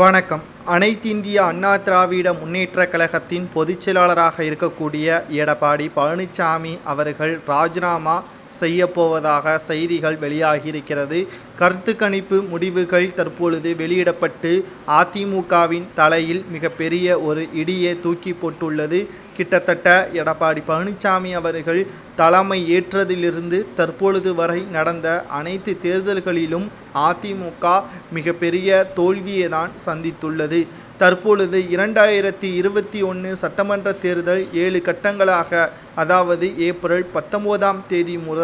வணக்கம். அனைத்திந்திய அண்ணா திராவிட முன்னேற்ற கழகத்தின் பொதுச் செயலாளராக இருக்கக்கூடிய எடப்பாடி பழனிசாமி அவர்கள் ராஜினாமா செய்யப்போவதாக செய்திகள் வெளியாகியிருக்கிறது. கருத்து கணிப்பு முடிவுகள் தற்பொழுது வெளியிடப்பட்டு அதிமுகவின் தலையில் மிகப்பெரிய ஒரு இடியை தூக்கி போட்டுள்ளது. கிட்டத்தட்ட எடப்பாடி பழனிசாமி அவர்கள் தலைமை ஏற்றதிலிருந்து தற்பொழுது வரை நடந்த அனைத்து தேர்தல்களிலும் அதிமுக மிகப்பெரிய தோல்வியை தான் சந்தித்துள்ளது. தற்பொழுது இரண்டாயிரத்தி இருபத்தி ஒன்று சட்டமன்ற தேர்தல் ஏழு கட்டங்களாக அதாவது ஏப்ரல் பத்தொம்போதாம் தேதி முதல்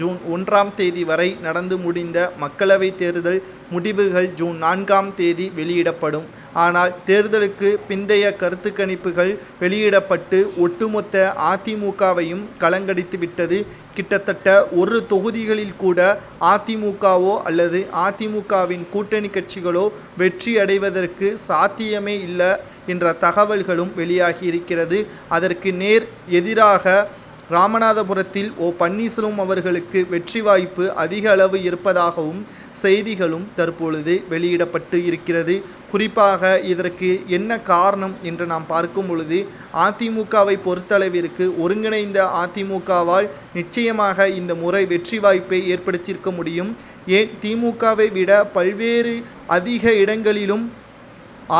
ஜூன் ஒன்றாம் தேதி வரை நடந்து முடிந்த மக்களவைத் தேர்தல் முடிவுகள் ஜூன் நான்காம் தேதி வெளியிடப்படும். ஆனால் தேர்தலுக்கு பிந்தைய கருத்து கணிப்புகள் வெளியிடப்பட்டு ஒட்டுமொத்த அதிமுகவையும் கலங்கடித்துவிட்டது. கிட்டத்தட்ட ஒரு தொகுதிகளில் கூட அதிமுகவோ அல்லது அதிமுகவின் கூட்டணி கட்சிகளோ வெற்றி அடைவதற்கு சாத்தியமே இல்லை என்ற தகவல்களும் வெளியாகி இருக்கிறது. அதற்கு நேர் எதிராக ராமநாதபுரத்தில் ஓ பன்னீர்செல்வம் அவர்களுக்கு வெற்றி வாய்ப்பு அதிக அளவு இருப்பதாகவும் செய்திகளும் தற்பொழுது வெளியிடப்பட்டு இருக்கிறது. குறிப்பாக இதற்கு என்ன காரணம் என்று நாம் பார்க்கும் பொழுது அதிமுகவை பொறுத்தளவிற்கு ஒருங்கிணைந்த அதிமுகவால் நிச்சயமாக இந்த முறை வெற்றி வாய்ப்பை ஏற்படுத்தியிருக்க முடியும். ஏன்? திமுகவை விட பல்வேறு அதிக இடங்களிலும்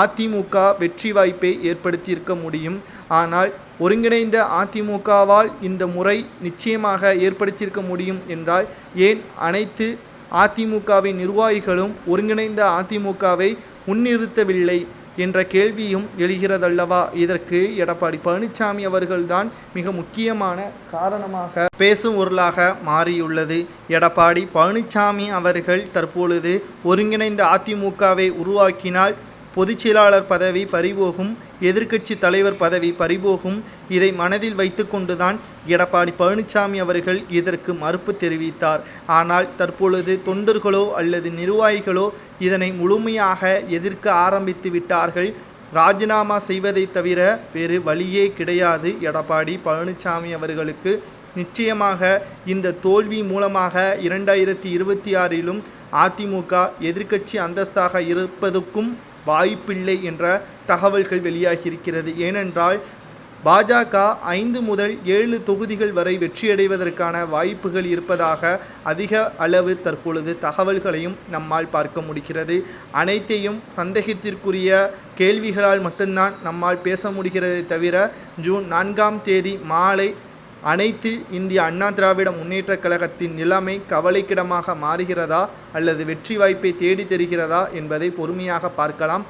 அதிமுக வெற்றி வாய்ப்பை ஏற்படுத்தியிருக்க முடியும். ஆனால் ஒருங்கிணைந்த அதிமுகவால் இந்த முறை நிச்சயமாக ஏற்படுத்தியிருக்க முடியும் என்றால் ஏன் அனைத்து அதிமுகவின் நிர்வாகிகளும் ஒருங்கிணைந்த அதிமுகவை முன்னிறுத்தவில்லை என்ற கேள்வியும் எழுகிறதல்லவா? இதற்கு எடப்பாடி பழனிசாமி அவர்கள்தான் மிக முக்கியமான காரணமாக பேசும் பொருளாக மாறியுள்ளது. எடப்பாடி பழனிசாமி அவர்கள் தற்பொழுது ஒருங்கிணைந்த அதிமுகவை உருவாக்கினால் பொதுச் செயலாளர் பதவி பறிபோகும் எதிர்க்கட்சி தலைவர் பதவி பறிபோகும். இதை மனதில் வைத்துக்கொண்டுதான் எடப்பாடி பழனிசாமி அவர்கள் இதற்கு மறுப்பு தெரிவித்தார். ஆனால் தற்பொழுது தொண்டர்களோ அல்லது நிர்வாகிகளோ இதனை முழுமையாக எதிர்க்க ஆரம்பித்து விட்டார்கள். ராஜினாமா செய்வதை தவிர வேறு வழியே கிடையாது எடப்பாடி பழனிசாமி அவர்களுக்கு. நிச்சயமாக இந்த தோல்வி மூலமாக இரண்டாயிரத்தி இருபத்தி ஆறிலும் அதிமுக எதிர்க்கட்சி அந்தஸ்தாக இருப்பதற்கும் வாய்ப்பில்லை என்ற தகவல்கள் வெளியாகியிருக்கிறது. ஏனென்றால் பாஜக ஐந்து முதல் ஏழு தொகுதிகள் வரை வெற்றியடைவதற்கான வாய்ப்புகள் இருப்பதாக அதிக அளவு தற்பொழுது தகவல்களையும் நம்மால் பார்க்க முடிகிறது. அனைத்தையும் சந்தேகத்திற்குரிய கேள்விகளால் மட்டும்தான் நம்மால் பேச முடிகிறதை தவிர ஜூன் நான்காம் தேதி மாலை அனைத்து இந்திய அண்ணா திராவிட முன்னேற்றக் கழகத்தின் நிலைமை கவலைக்கிடமாக மாறுகிறதா அல்லது வெற்றி வாய்ப்பை தேடி தருகிறதா என்பதை பொறுமையாக பார்க்கலாம்.